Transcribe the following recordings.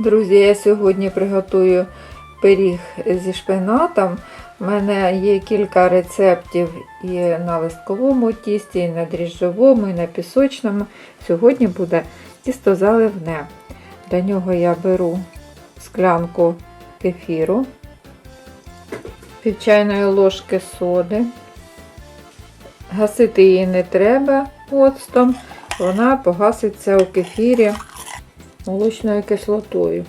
Друзі, я сьогодні приготую пиріг зі шпинатом. У мене є кілька рецептів і на листковому тісті, і на дріжджовому, і на пісочному. Сьогодні буде тісто заливне. Для нього я беру склянку кефіру, пів чайної ложки соди. Гасити її не треба оцтом, вона погаситься у кефірі молочною кислотою.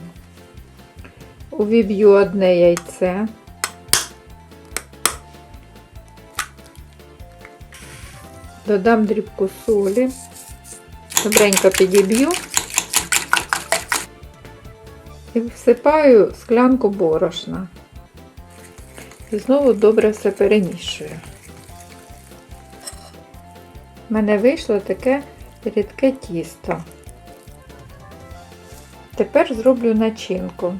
Увіб'ю одне яйце. Додам дрібку солі, добренько підіб'ю і всипаю склянку борошна. І знову добре все перемішую. У мене вийшло таке рідке тісто. Тепер зроблю начинку.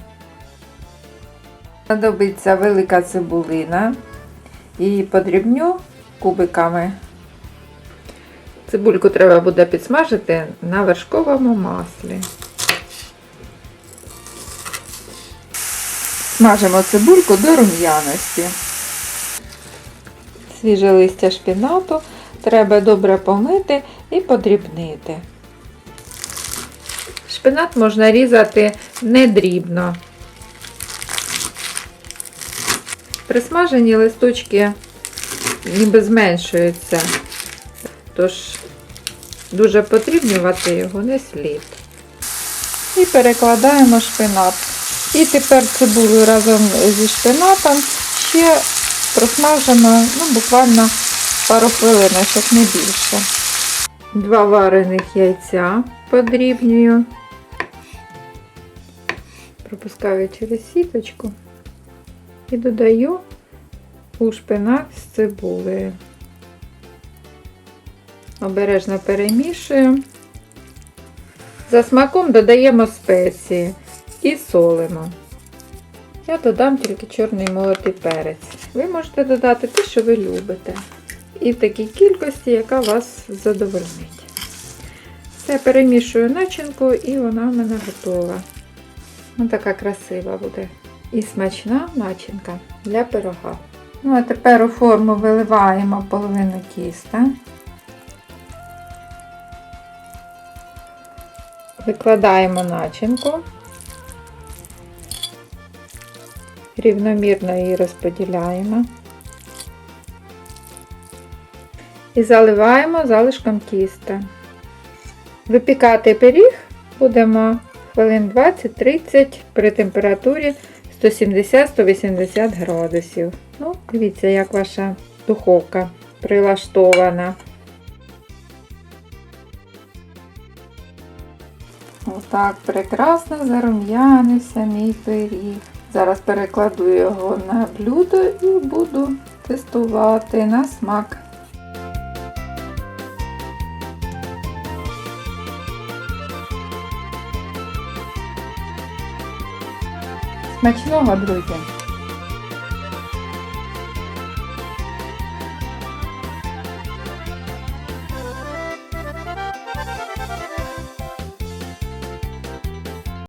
Знадобиться велика цибулина. Її подрібню кубиками. Цибульку треба буде підсмажити на вершковому маслі. Смажимо цибульку до рум'яності. Свіже листя шпінату треба добре помити і подрібнити. Шпинат можна різати не дрібно. Присмажені листочки ніби зменшуються, тож дуже подрібнювати його не слід. І перекладаємо шпинат. І тепер цибулю разом зі шпинатом ще просмажимо ну, буквально пару хвилиночок, не більше. Два варених яйця подрібнюю. Пропускаю через сіточку і додаю у шпинат з цибулею. Обережно перемішую. За смаком додаємо спеції і солимо. Я додам тільки чорний молотий перець. Ви можете додати те, що ви любите. І в такій кількості, яка вас задовольнить. Все перемішую начинку і вона в мене готова. Ось така красива буде. І смачна начинка для пирога. Ну, а тепер у форму виливаємо половину тіста. Викладаємо начинку. Рівномірно її розподіляємо. І заливаємо залишком тіста. Випікати пиріг будемо хвилин 20-30 при температурі 170-180 градусів. Ну, дивіться, як ваша духовка прилаштована. Отак прекрасно зарум'янився мій пиріг. Зараз перекладу його на блюдо і буду тестувати на смак. Смачного, друзі!